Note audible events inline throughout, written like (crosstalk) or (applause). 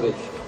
입장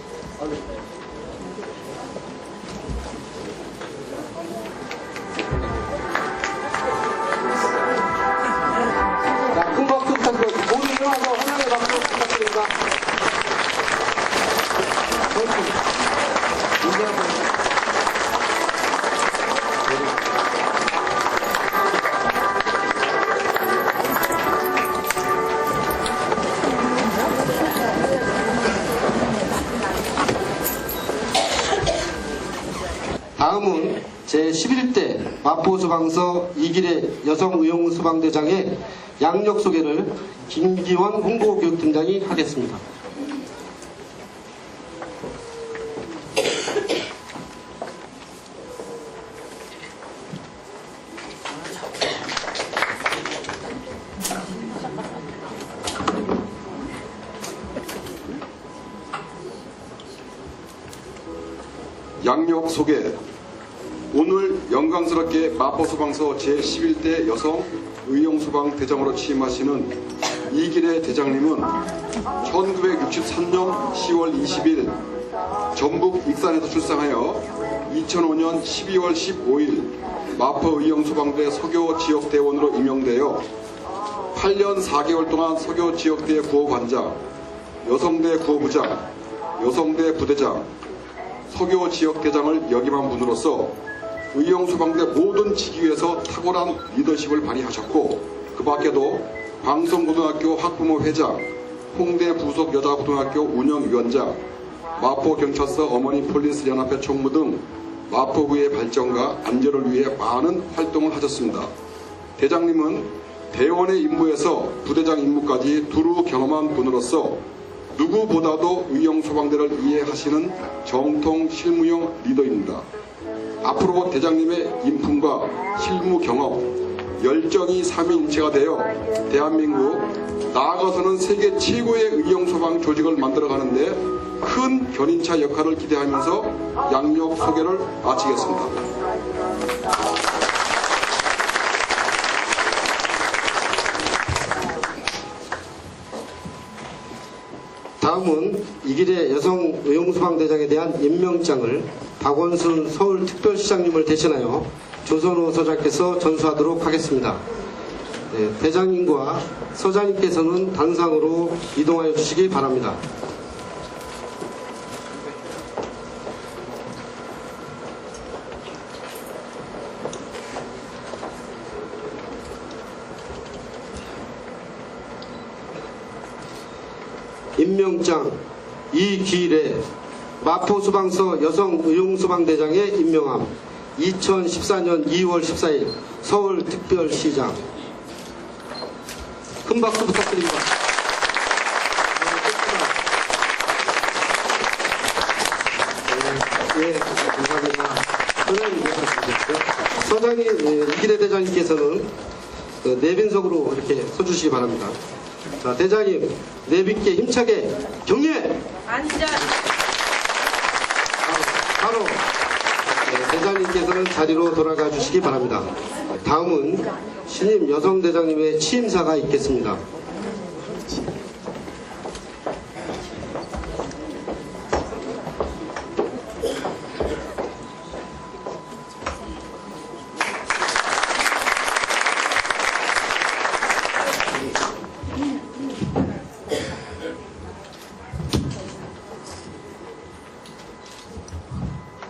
21일 여성 의용 수방대장의 양력 소개를 김기원 홍보교육팀장이 하겠습니다. 양력 소개 영광스럽게 마포소방서 제11대 여성 의용소방 대장으로 취임하시는 이길의 대장님은 1963년 10월 20일 전북 익산에서 출생하여 2005년 12월 15일 마포의용소방대 서교 지역대원으로 임명되어 8년 4개월 동안 서교 지역대 구호관장, 여성대 구호부장, 여성대 부대장, 서교 지역대장을 역임한 분으로서 의용소방대 모든 직위에서 탁월한 리더십을 발휘하셨고 그 밖에도 방송고등학교 학부모 회장, 홍대 부속 여자고등학교 운영위원장, 마포경찰서 어머니 폴리스 연합회 총무 등 마포구의 발전과 안전을 위해 많은 활동을 하셨습니다. 대장님은 대원의 임무에서 부대장 임무까지 두루 경험한 분으로서 누구보다도 의용소방대를 이해하시는 정통 실무형 리더입니다. 앞으로 대장님의 인품과 실무 경험, 열정이 삼위일체가 되어 대한민국 나아가서는 세계 최고의 의용소방 조직을 만들어가는데 큰 견인차 역할을 기대하면서 양력 소개를 마치겠습니다. 다음은 이길의 여성 의용소방대장에 대한 임명장을 박원순 서울특별시장님을 대신하여 조선호 서장께서 전수하도록 하겠습니다. 네, 대장님과 서장님께서는 단상으로 이동하여 주시기 바랍니다. 임명장 이길의 마포 소방서 여성 의용 소방대장에 임명함 2014년 2월 14일 서울특별시장 큰 박수 부탁드립니다. 네, 예, 감사합니다. 말씀드렸고요. 서장님, 예, 이길의 대장님께서는 그 내빈석으로 이렇게 서주시기 바랍니다. 자, 대장님, 내빈께 힘차게 경례! 앉아. 바로 네, 대장님께서는 자리로 돌아가 주시기 바랍니다. 다음은 신임 여성 대장님의 취임사가 있겠습니다.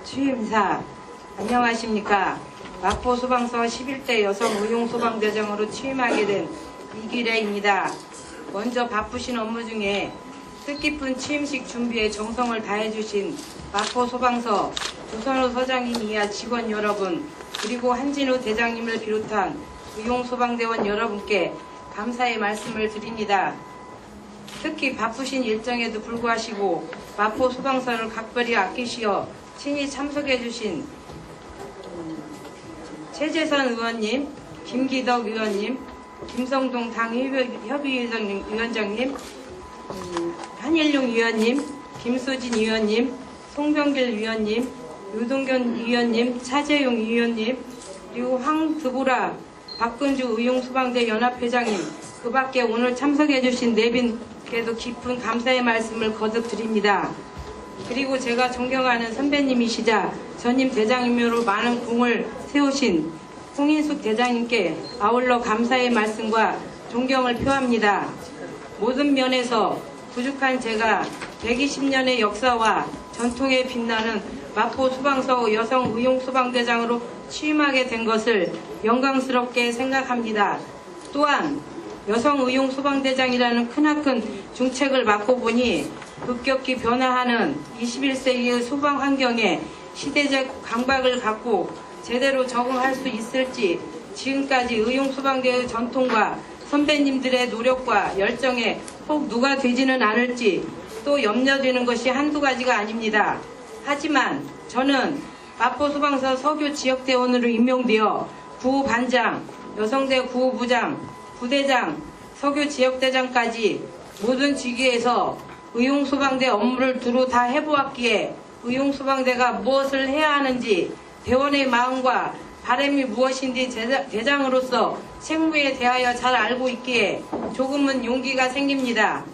취임사 안녕하십니까 마포 소방서 11대 여성 의용 소방대장으로 취임하게 된 이기래입니다. 먼저 바쁘신 업무 중에 뜻깊은 취임식 준비에 정성을 다해주신 마포 소방서 조선호 서장님 이하 직원 여러분 그리고 한진우 대장님을 비롯한 의용 소방대원 여러분께 감사의 말씀을 드립니다. 특히 바쁘신 일정에도 불구하시고 마포 소방서를 각별히 아끼시어 친히 참석해주신 최재선 의원님, 김기덕 의원님, 김성동 당협의회장님, 위원장님, 음, 한일용 위원님, 김수진 위원님, 송병길 위원님, 유동견 위원님, 차재용 위원님, 그리고 황드보라 박근주 의용소방대 연합회장님, 그 밖에 오늘 참석해주신 내빈 여러분께도 깊은 감사의 말씀을 거듭 드립니다. 그리고 제가 존경하는 선배님이시자 전임 대장님으로 많은 공을 세우신 홍인숙 대장님께 아울러 감사의 말씀과 존경을 표합니다. 모든 면에서 부족한 제가 120년의 역사와 전통에 빛나는 마포 소방서 여성 의용 소방대장으로 취임하게 된 것을 영광스럽게 생각합니다. 또한 여성 의용 소방대장이라는 크나큰 중책을 맡고 보니 급격히 변화하는 21세기의 소방 환경에 시대적 강박을 갖고 제대로 적응할 수 있을지 지금까지 의용 소방대의 전통과 선배님들의 노력과 열정에 혹 누가 되지는 않을지 또 염려되는 것이 한두 가지가 아닙니다. 하지만 저는 마포 소방서 서교 지역대원으로 임명되어 구반장, 여성대 구부장, 부대장, 서교 지역대장까지 모든 직위에서 의용소방대 업무를 두루 다 해보았기에 의용소방대가 무엇을 해야 하는지 대원의 마음과 바람이 무엇인지 대장으로서 책무에 대하여 잘 알고 있기에 조금은 용기가 생깁니다.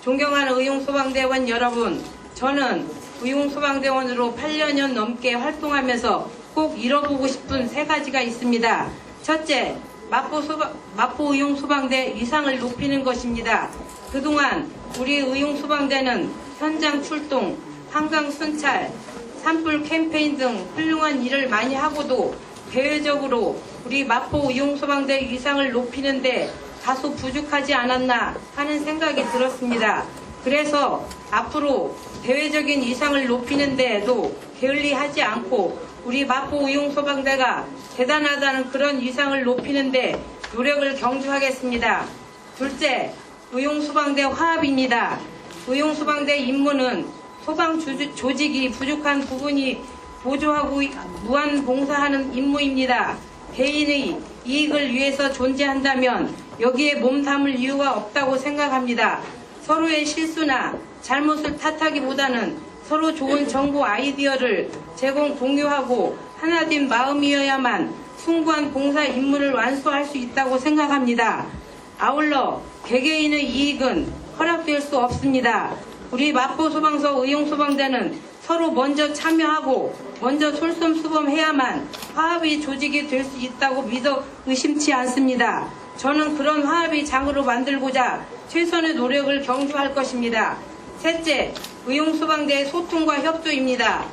존경하는 의용소방대원 여러분, 저는 의용소방대원으로 8년 넘게 활동하면서 꼭 이뤄보고 싶은 세 가지가 있습니다. 첫째, 마포 의용소방대 위상을 높이는 것입니다. 그동안 우리 의용 소방대는 현장 출동, 한강 순찰, 산불 캠페인 등 훌륭한 일을 많이 하고도 대외적으로 우리 마포 의용 소방대 위상을 높이는데 다소 부족하지 않았나 하는 생각이 들었습니다. 그래서 앞으로 대외적인 위상을 높이는 데에도 게을리하지 않고 우리 마포 의용 소방대가 대단하다는 그런 위상을 높이는데 노력을 경주하겠습니다. 둘째, 의용소방대 화합입니다. 의용소방대 임무는 소방 주- 조직이 부족한 부분이 보조하고 무한 봉사하는 임무입니다. 개인의 이익을 위해서 존재한다면 여기에 몸담을 이유가 없다고 생각합니다. 서로의 실수나 잘못을 탓하기보다는 서로 좋은 정보 아이디어를 제공 공유하고 하나된 마음이어야만 숭고한 봉사 임무를 완수할 수 있다고 생각합니다. 아울러 개개인의 이익은 허락될 수 없습니다. 우리 마포 소방서 의용 소방대는 서로 먼저 참여하고 먼저 솔선수범해야만 화합의 조직이 될 수 있다고 믿어 의심치 않습니다. 저는 그런 화합의 장으로 만들고자 최선의 노력을 경주할 것입니다. 셋째, 의용소방대의 소통과 협조입니다.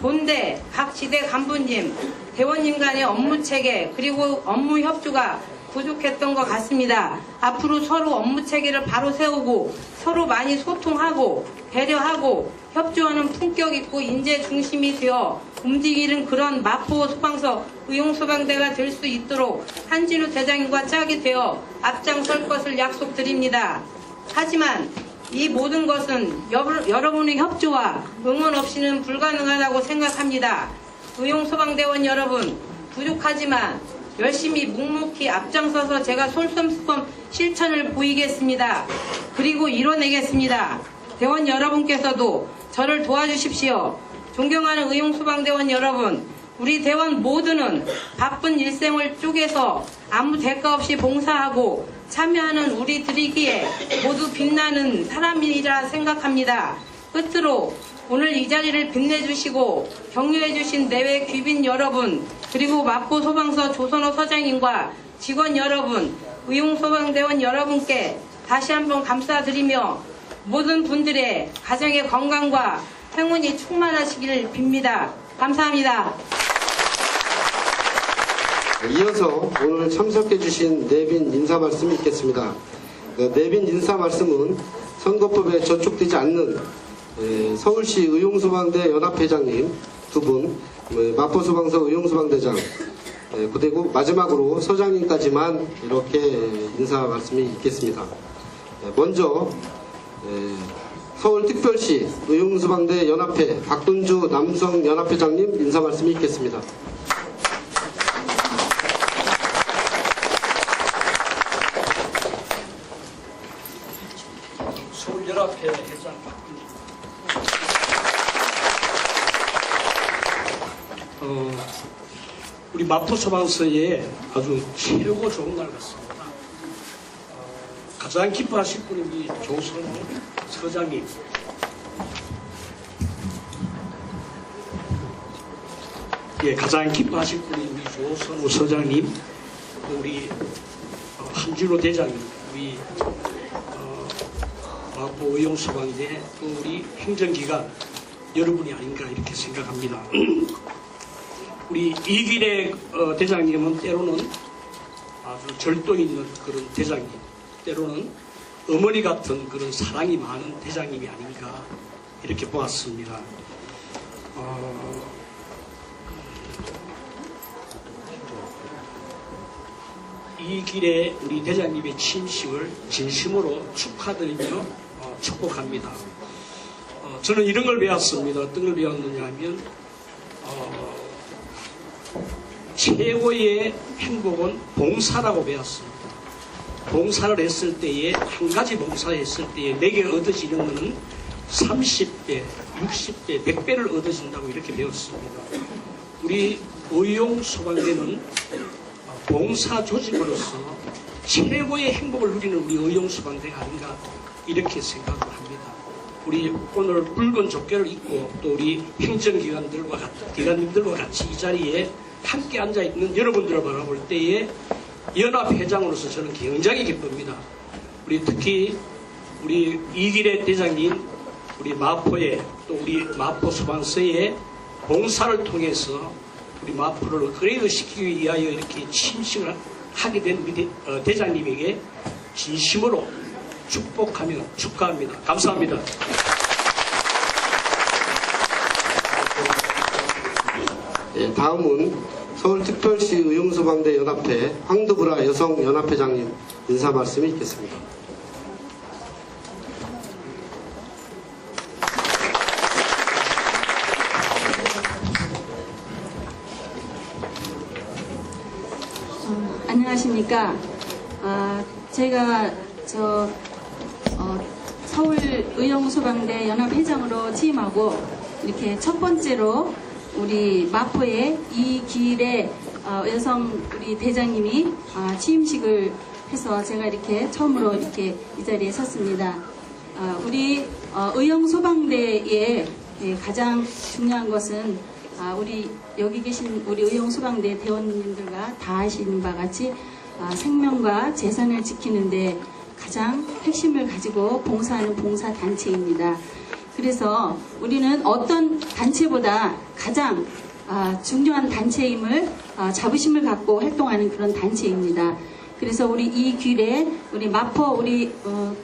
본대, 각 지대 간부님, 대원님 간의 업무 체계, 그리고 업무 협조가 부족했던 것 같습니다. 앞으로 서로 업무 체계를 바로 세우고 서로 많이 소통하고 배려하고 협조하는 품격 있고 인재 중심이 되어 움직이는 그런 마포 소방서 의용 소방대가 될 수 있도록 한진우 대장님과 짝이 되어 앞장설 것을 약속드립니다. 하지만 이 모든 것은 여- 여러분의 협조와 응원 없이는 불가능하다고 생각합니다. 의용 소방대원 여러분, 부족하지만 열심히 묵묵히 앞장서서 제가 솔선수범 실천을 보이겠습니다. 그리고 이뤄내겠습니다. 대원 여러분께서도 저를 도와주십시오. 존경하는 의용소방대원 여러분, 우리 대원 모두는 바쁜 일생을 쪼개서 아무 대가 없이 봉사하고 참여하는 우리들이기에 모두 빛나는 사람이라 생각합니다. 끝으로 오늘 이 자리를 빛내주시고 격려해주신 내외 귀빈 여러분, 그리고 마포 소방서 조선호 서장님과 직원 여러분, 의용소방대원 여러분께 다시 한번 감사드리며 모든 분들의 가정의 건강과 행운이 충만하시길 빕니다. 감사합니다. 이어서 오늘 참석해주신 내빈 인사 말씀이 있겠습니다. 그 내빈 인사 말씀은 선거법에 저촉되지 않는 에, 서울시 의용소방대 연합회장님 두 분, 에, 마포소방서 의용소방대장, 에, 그리고 마지막으로 서장님까지만 이렇게 인사 말씀이 있겠습니다. 에, 먼저 에, 서울특별시 의용소방대 연합회 박동주 남성연합회장님 인사 말씀이 있겠습니다. 서울연합회 회장 박근혜. 어, 우리 마포 소방서에 아주 최고 좋은 날 같습니다. 어, 가장 기뻐하실 분이 조선호 서장님. 예, 가장 기뻐하실 분이 우리 조선호 서장님, 또 우리 어, 한진호 대장님, 우리 어, 마포 의용소방대 또 우리 행정기관 여러분이 아닌가 이렇게 생각합니다. (clears throat) 우리 이길의 어, 대장님은 때로는 아주 절도 있는 그런 대장님, 때로는 어머니 같은 그런 사랑이 많은 대장님이 아닌가 이렇게 보았습니다. 어, 이 길에 우리 대장님의 취임식을 진심으로 축하드리며 어, 축복합니다. 어, 저는 이런 걸 배웠습니다. 어떤 걸 배웠느냐 하면 어, 최고의 행복은 봉사라고 배웠습니다. 봉사를 했을 때에 한 가지 봉사했을 때에 내게 얻어지는 것은 30배, 60배, 100배를 얻어진다고 이렇게 배웠습니다. 우리 의용 소방대는 봉사 조직으로서 최고의 행복을 누리는 우리 의용 소방대가 아닌가 이렇게 생각을 합니다. 우리 오늘 붉은 조끼를 입고 또 우리 행정기관들과 같- 기관님들과 같이 이 자리에 함께 앉아 있는 여러분들을 바라볼 때에 연합회장으로서 저는 굉장히 기쁩니다. 우리 특히 우리 이길의 대장님, 우리 마포에 또 우리 마포 소방서에 봉사를 통해서 우리 마포를 업그레이드 시키기 위하여 이렇게 침식을 하게 된 어, 대장님에게 진심으로 축복하며 축하합니다. 감사합니다. 예, 다음은 서울특별시 의용소방대 연합회 황두브라 여성연합회장님 인사 말씀이 있겠습니다. 어, 안녕하십니까. 아, 제가 저 어, 서울 의용소방대 연합회장으로 취임하고 이렇게 첫 번째로 우리 마포의 이 기일에 어, 여성 우리 대장님이 아, 취임식을 해서 제가 이렇게 처음으로 이렇게 이 자리에 섰습니다. 아, 우리 어, 의용 소방대의 예, 가장 중요한 것은 아, 우리 여기 계신 우리 의용 소방대 대원님들과 다 아시는 바 같이 아, 생명과 재산을 지키는데 가장 핵심을 가지고 봉사하는 봉사 단체입니다. 그래서 우리는 어떤 단체보다 가장 아, 중요한 단체임을 아, 자부심을 갖고 활동하는 그런 단체입니다. 그래서 우리 이 길에 우리 마포 우리 어,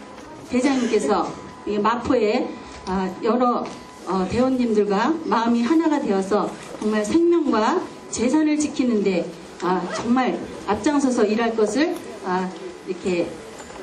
대장님께서 이 마포에 아, 여러 어, 대원님들과 마음이 하나가 되어서 정말 생명과 재산을 지키는데 아, 정말 앞장서서 일할 것을 아, 이렇게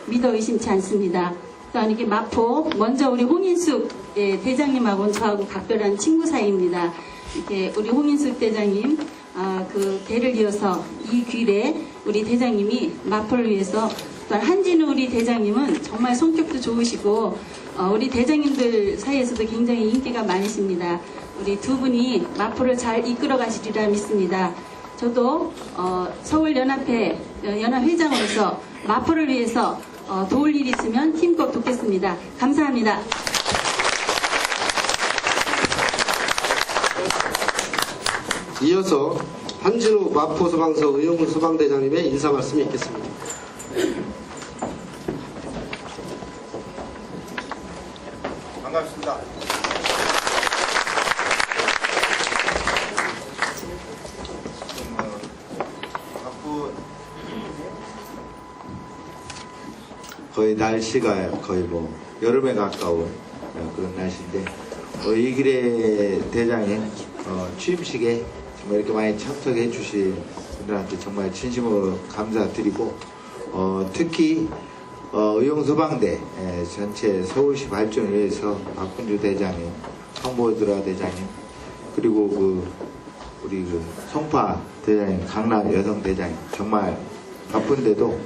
믿어 의심치 않습니다. 또한 이렇게 마포 먼저 우리 홍인숙 예, 대장님하고는 저하고 각별한 친구 사이입니다. 이렇게 우리 홍인숙 대장님 아, 그 대를 이어서 이 귀래 우리 대장님이 마포를 위해서 또한 한진우 우리 대장님은 정말 성격도 좋으시고 어, 우리 대장님들 사이에서도 굉장히 인기가 많으십니다. 우리 두 분이 마포를 잘 이끌어 가시리라 믿습니다. 저도 어, 서울연합회 어, 연합회장으로서 마포를 위해서 어, 도울 일 있으면 힘껏 돕겠습니다. 감사합니다. 이어서 한진우 마포 소방서 의용소방대장님의 인사 말씀이 있겠습니다. 좀, 어, 바쁜 거의 날씨가 거의 뭐 여름에 가까운 어, 그런 날씨인데 어, 이 길에 대장인 어, 취임식에 정말 이렇게 많이 참석해 주신 분들한테 정말 진심으로 감사드리고 어, 특히 어, 의용소방대 에, 전체 서울시 발전을 위해서 박근주 대장님, 황보드라 대장님, 그리고 그 우리 그 송파 대장님, 강남 여성 대장님 정말 바쁜데도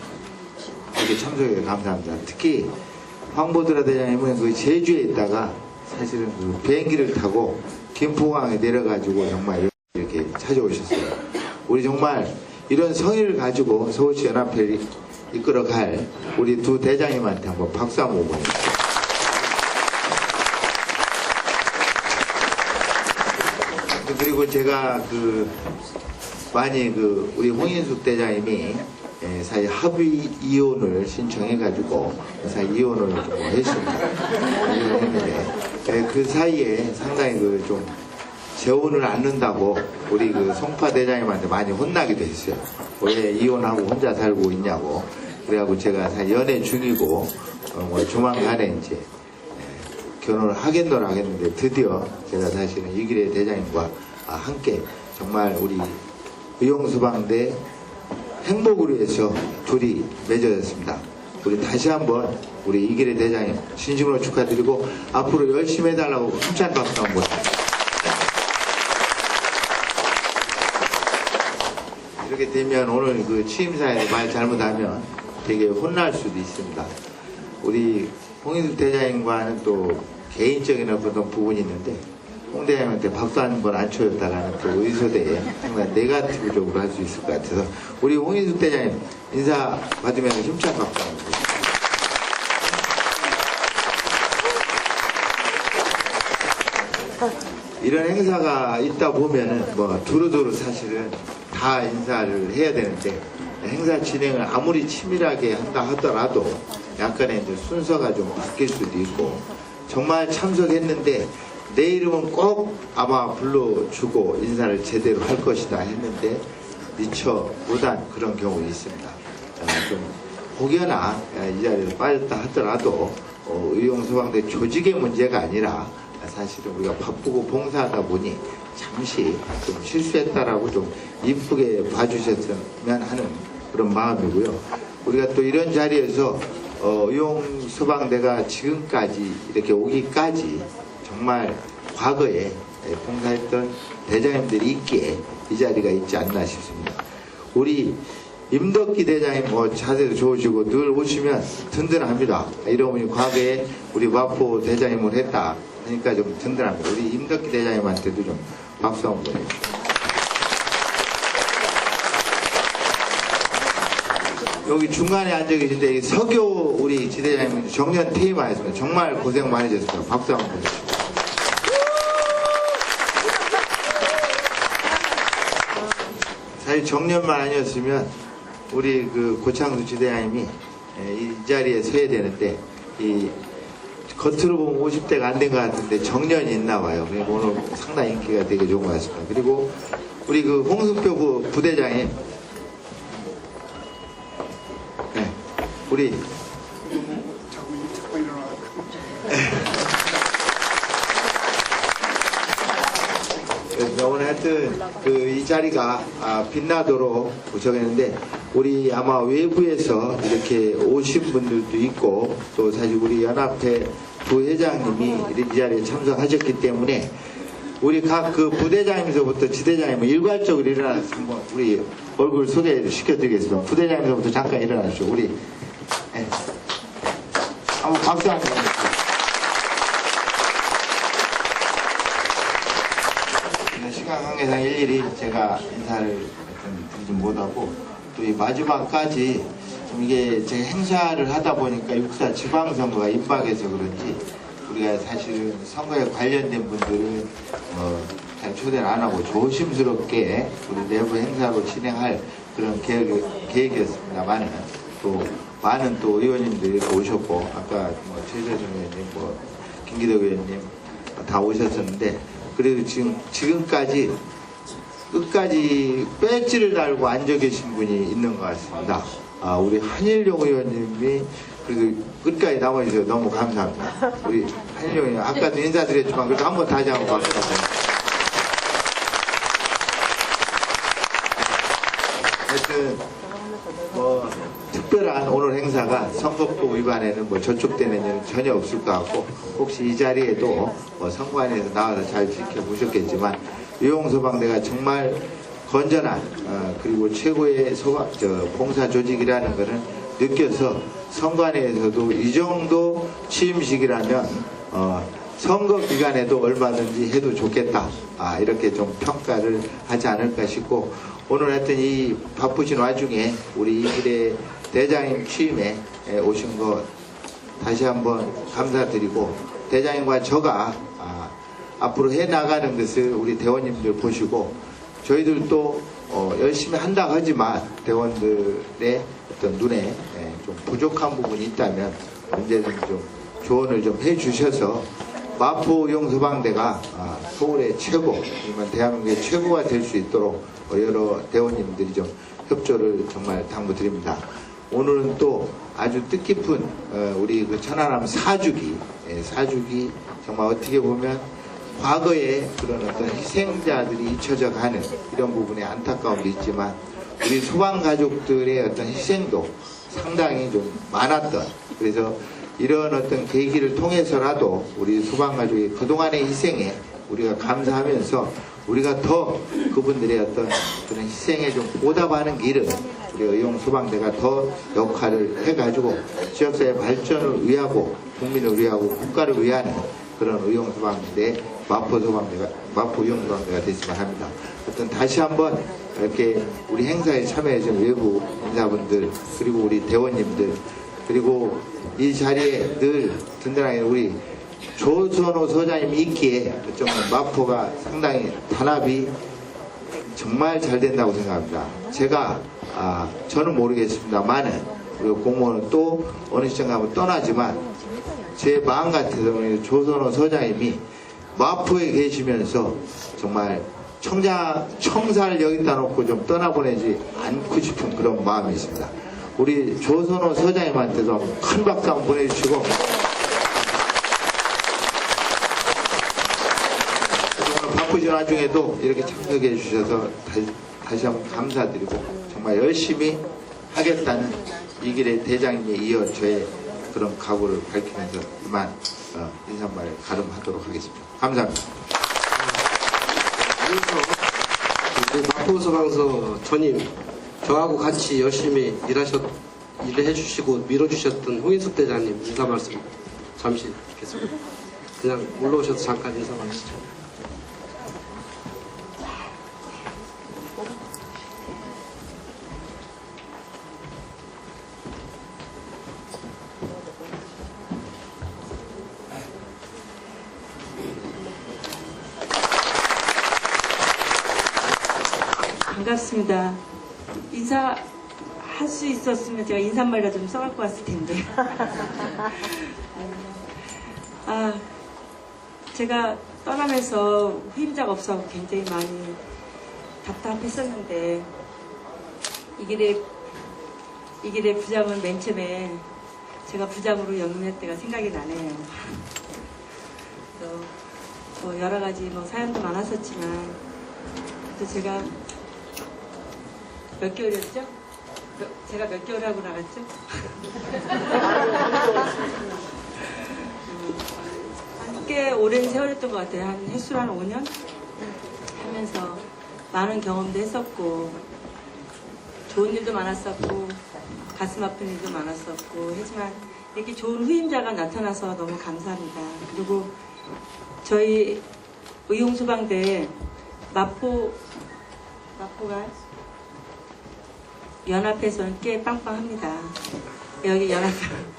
이렇게 참석해 감사합니다. 특히 황보드라 대장님은 그 제주에 있다가 사실은 그 비행기를 타고 김포공항에 내려가지고 정말 이렇게 찾아오셨어요. 우리 정말 이런 성의를 가지고 서울시 연합회 이끌어갈 우리 두 대장님한테 한번 박수 한번 보내주세요. 그리고 제가 그 많이 그 우리 홍인숙 대장님이 예, 사실 합의 이혼을 신청해가지고 사실 이혼을 좀 했습니다. 이혼을 했는데 예, 그 사이에 상당히 그 좀 재혼을 않는다고 우리 그 송파 대장님한테 많이 혼나기도 했어요. 왜 이혼하고 혼자 살고 있냐고. 그래갖고 제가 연애 중이고 어, 뭐 조만간에 이제 예, 결혼을 하겠노라 하겠는데 드디어 제가 사실은 이길의 대장님과 아, 함께 정말 우리 의용수방대 행복을 위해서 둘이 맺어졌습니다. 우리 다시 한번 우리 이길의 대장님 진심으로 축하드리고 앞으로 열심히 해달라고 힘찬 박수 한번 이렇게 되면 오늘 그 취임사에서 말 잘못하면 되게 혼날 수도 있습니다. 우리 홍인숙 대장님과는 또 개인적인 어떤 부분이 있는데 홍 대장님한테 박수 한번안 쳐줬다가는 또 의소대에 상당히 네가티브적으로 할 수 있을 것 같아서 우리 홍인숙 대장님 인사 받으면서 힘찬 박수 한번 주세요. 이런 행사가 있다 보면은 뭐 두루두루 사실은 다 인사를 해야 되는데 행사 진행을 아무리 치밀하게 한다 하더라도 약간의 이제 순서가 좀 바뀔 수도 있고 정말 참석했는데 내 이름은 꼭 아마 불러주고 인사를 제대로 할 것이다 했는데 미처 못한 그런 경우 있습니다. 아, 좀 혹여나 이 자리에서 빠졌다 하더라도 어, 의용소방대 조직의 문제가 아니라 사실은 우리가 바쁘고 봉사하다 보니 잠시 좀 실수했다라고 좀 이쁘게 봐주셨으면 하는 그런 마음이고요. 우리가 또 이런 자리에서 어, 의용소방대가 지금까지 이렇게 오기까지 정말 과거에 봉사했던 대장님들이 있기에 이 자리가 있지 않나 싶습니다. 우리 임덕기 대장님 뭐 자세도 좋으시고 늘 오시면 든든합니다. 분이 과거에 우리 마포 대장님을 했다 하니까 좀 든든합니다. 우리 임덕기 대장님한테도 좀 박수 한번 보내주세요. 여기 중간에 앉아 계신데 이 서교 우리 지대장님 정년 퇴임하였습니다. 정말 고생 많으셨습니다. 박수 한번 보내주세요. 사실 정년만 아니었으면 우리 그 고창수 지대장님이 에, 이 자리에 서야 되는데 이 겉으로 보면 50대가 안 된 것 같은데 정년이 있나 봐요. 그리고 오늘 상당히 인기가 되게 좋은 것 같습니다. 그리고 우리 그 홍승표 부, 부대장님 네, 우리 오늘 하여튼 그 이 자리가 아, 빛나도록 정했는데 우리 아마 외부에서 이렇게 오신 분들도 있고 또 사실 우리 연합회 부회장님이 이 자리에 참석하셨기 때문에 우리 각 그 부대장님서부터 지대장님 일괄적으로 일어나서 한번 우리 얼굴 소개 시켜드리겠습니다. 부대장님서부터 잠깐 일어나시죠. 우리 네. 한번 박수 한번 주세요. 근데 시간 관계상 일일이 제가 인사를 드리지 못하고 또 이 마지막까지 좀 이게 제가 행사를 하다 보니까 육사 지방선거가 임박해서 그런지 우리가 사실 선거에 관련된 분들은 뭐잘 초대를 안 하고 조심스럽게 우리 내부 행사로 진행할 그런 계획, 계획이었습니다만은 또 많은 또 의원님들이 오셨고 아까 뭐 최재선 의원님 뭐 김기덕 의원님 다 오셨었는데 그래도 지금 지금까지 끝까지 배지를 달고 앉아 계신 분이 있는 것 같습니다. 아, 우리 한일용 의원님이 그래도 끝까지 남아주셔서 너무 감사합니다. 우리 한일용 의원 아까도 인사드렸지만 그래도 한번 다시 한번 부탁드립니다. 하여튼 뭐 특별한 오늘 행사가 선거법 위반에는 뭐 저촉되는 일은 전혀 없을 것 같고 혹시 이 자리에도 뭐 선관위에서 나와서 잘 지켜보셨겠지만 유용소방대가 정말 건전한 어, 그리고 최고의 소방 저 봉사 조직이라는 것을 느껴서 선관위에서도 이 정도 취임식이라면 어, 선거 기간에도 얼마든지 해도 좋겠다. 아, 이렇게 좀 평가를 하지 않을까 싶고, 오늘 하여튼 이 바쁘신 와중에 우리 이길의 대장님 취임에 에, 오신 것 다시 한번 감사드리고 대장님과 저가 아, 앞으로 해 나가는 것을 우리 대원님들 보시고 저희들도 어, 열심히 한다 하지만 대원들의 어떤 눈에 에, 좀 부족한 부분이 있다면 언제든 좀 조언을 좀 해주셔서 마포 용서방대가 아, 서울의 최고, 아니면 대한민국의 최고가 될 수 있도록 어, 여러 대원님들이 좀 협조를 정말 당부드립니다. 오늘은 또 아주 뜻깊은 어, 우리 그 천안함 사주기, 예, 사주기 정말 어떻게 보면 과거에 그런 어떤 희생자들이 잊혀져 가는 이런 부분에 안타까움도 있지만 우리 소방 가족들의 어떤 희생도 상당히 좀 많았던 그래서 이런 어떤 계기를 통해서라도 우리 소방 가족의 그동안의 희생에 우리가 감사하면서 우리가 더 그분들의 어떤 그런 희생에 좀 보답하는 길을 우리 의용 소방대가 더 역할을 해가지고 지역사회 발전을 위하고 국민을 위하고 국가를 위하는 그런 의용 소방대 마포 소방대가 마포 의용 소방대가 됐으면 합니다. 어떤 다시 한번 이렇게 우리 행사에 참여해준 외부 인사분들 그리고 우리 대원님들 그리고 이 자리에 늘 든든하게 우리 조선호 소장님 있기에 좀 마포가 상당히 단합이 정말 잘 된다고 생각합니다. 제가 아, 저는 모르겠습니다만은 우리 공무원은 또 어느 시점 가면 떠나지만 제 마음 같아서는 조선호 소장님이 마포에 계시면서 정말 청자, 청사를 여기다 놓고 좀 떠나보내지 않고 싶은 그런 마음이 있습니다. 우리 조선호 소장님한테도 큰 박수 한번 보내주시고 오늘 바쁘신 와중에도 이렇게 참석해 주셔서 다시, 다시 한번 감사드리고 정말 열심히 하겠다는 이 길의 대장님에 이어 저의 그런 각오를 밝히면서 그만 어, 인사말을 가름하도록 하겠습니다. 감사합니다. 우리 마포 소방서 전임 저하고 같이 열심히 일하셨 일을 해주시고 밀어주셨던 홍인숙 대장님 인사 말씀 잠시 듣겠습니다. 그냥 올라오셔서 잠깐 인사 말씀하시죠. 반갑습니다. 인사 할 수 있었으면 제가 인사말이라도 좀 써갖고 왔을 텐데. (laughs) 아, 제가 떠나면서 후임자가 없어서 굉장히 많이 답답했었는데, 이 길에, 이 길에 부장은 맨 처음에 제가 부장으로 연임할 때가 생각이 나네요. 뭐 여러 가지 뭐 사연도 많았었지만, 또 제가 몇 개월이었죠? 몇- 제가 몇 개월 하고 나갔죠? (laughs) 음, 꽤 오랜 세월이었던 것 같아요. 한 횟수로 한 5년 하면서 많은 경험도 했었고 좋은 일도 많았었고 가슴 아픈 일도 많았었고 하지만 이렇게 좋은 후임자가 나타나서 너무 감사합니다. 그리고 저희 의용소방대 마포 마포가 연합에서는 꽤 빵빵합니다. 여기 연합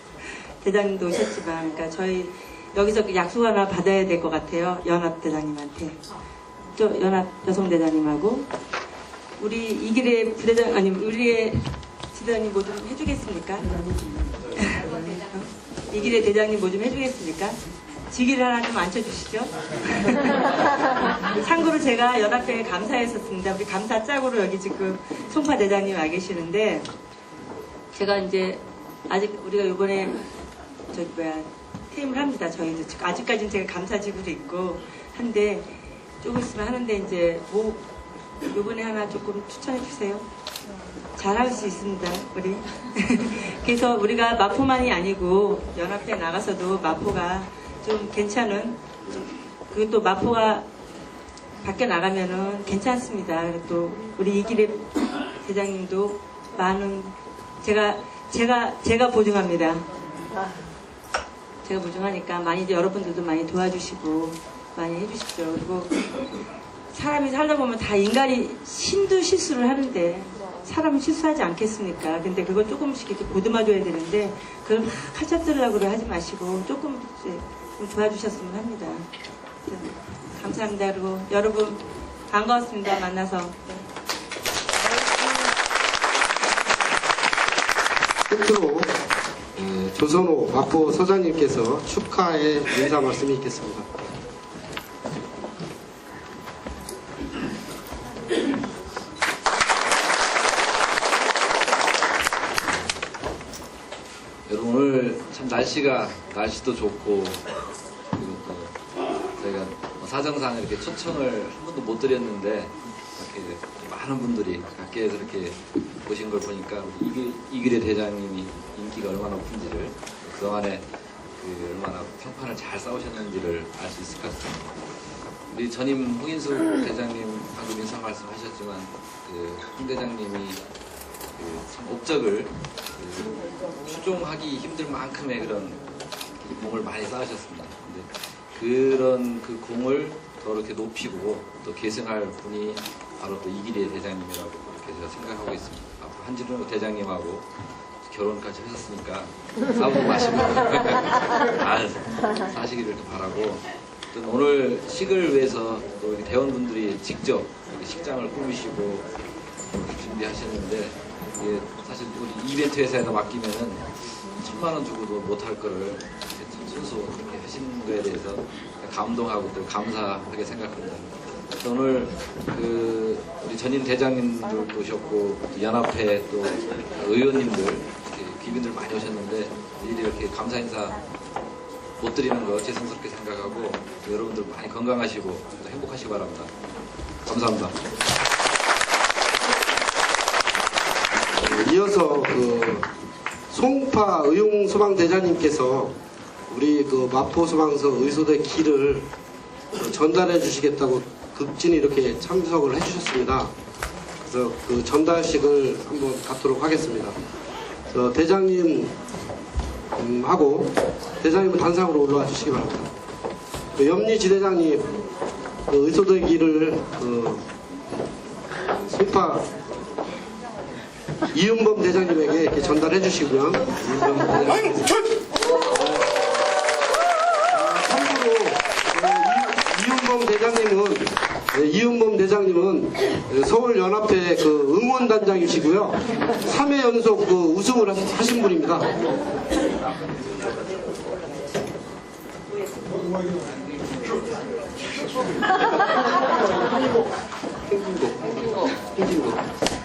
(laughs) 대장님도 오셨지만, 그러니까 저희 여기서 그 약속 하나 받아야 될 것 같아요. 연합 대장님한테. 저 연합 여성 대장님하고 우리 이 길의 부대장 아니 우리의 지대장님 뭐 좀 해주겠습니까? (laughs) 이 길의 대장님 뭐 좀 해주겠습니까? 지기를 하나 좀 앉혀주시죠. (laughs) 참고로 제가 연합회에 감사했었습니다. 우리 감사 짝으로 여기 지금 송파 대장님 와 계시는데 제가 이제 아직 우리가 이번에 저기 뭐야 퇴임을 합니다. 저희도 아직까지는 제가 감사지구도 있고 한데 조금 있으면 하는데 이제 뭐 이번에 하나 조금 추천해 주세요. 잘할 수 있습니다, 우리. (laughs) 그래서 우리가 마포만이 아니고 연합회 나가서도 마포가 좀 괜찮은 그또 마포가 밖에 나가면은 괜찮습니다. 또 우리 이길의 대장님도 많은 제가 제가 제가 보증합니다. 제가 보증하니까 많이 여러분들도 많이 도와주시고 많이 해주십시오. 그리고 사람이 살다 보면 다 인간이 신도 실수를 하는데 사람은 실수하지 않겠습니까? 근데 그걸 조금씩 이렇게 보듬어줘야 되는데 그걸 막 칼잡 들으려고 하지 마시고 조금 도와주셨으면 합니다. 네, 감사합니다. 그리고 여러분 반가웠습니다. 만나서. 네. 끝으로 에, 조선호 마포 서장님께서 축하의 인사 말씀이 있겠습니다. 여러분 오늘 참 날씨가 날씨도 좋고 사정상 이렇게 초청을 한 번도 못 드렸는데 이렇게 많은 분들이 밖에서 이렇게 보신 걸 보니까 이길의 대장님이 인기가 얼마나 높은지를 그동안에 그 얼마나 평판을 잘 싸우셨는지를 알 수 있을 것 같습니다. 우리 전임 홍인수 대장님 방금 인사 말씀하셨지만 그홍 대장님이 그참 업적을 그 추종하기 힘들 만큼의 그런 공을 많이 쌓으셨습니다. 그런 그 공을 더 이렇게 높이고 또 계승할 분이 바로 또 이기리의 대장님이라고 그렇게 제가 생각하고 있습니다. 앞으로 한진호 대장님하고 결혼까지 하셨으니까 싸우지 마시고 (laughs) 잘 사시기를 바라고 또 오늘 식을 위해서 또 대원분들이 직접 식장을 꾸미시고 준비하셨는데 이게 사실 우리 이벤트 회사에다 맡기면은 천만 원 주고도 못할 거를 이렇게 순수 그렇게 하시는 거에 대해서 감동하고 또 감사하게 생각합니다. 오늘 그 우리 전임 대장님들도 오셨고 또 연합회 또 의원님들 이렇게 귀빈들 많이 오셨는데 일일이 이렇게 감사 인사 못 드리는 거 죄송스럽게 생각하고 또 여러분들 많이 건강하시고 또 행복하시기 바랍니다. 감사합니다. 이어서 그 송파 의용 소방 대장님께서 우리 그 마포 소방서 의소대 길을 전달해 주시겠다고 극진히 이렇게 참석을 해주셨습니다. 그래서 그 전달식을 한번 갖도록 하겠습니다. 저 대장님 음, 하고 대장님은 단상으로 올라와 주시기 바랍니다. 그 염리 지대장님 그 의소대 길을 그 송파 이은범 대장님에게 전달해 주시고요. 이은범 대장님. 이- 이은범 대장님은 네, 이은범 대장님은 서울연합회 그 응원단장이시고요. 3회 연속 그 우승을 하- 하신 분입니다. 행진곡. 행진곡. 큰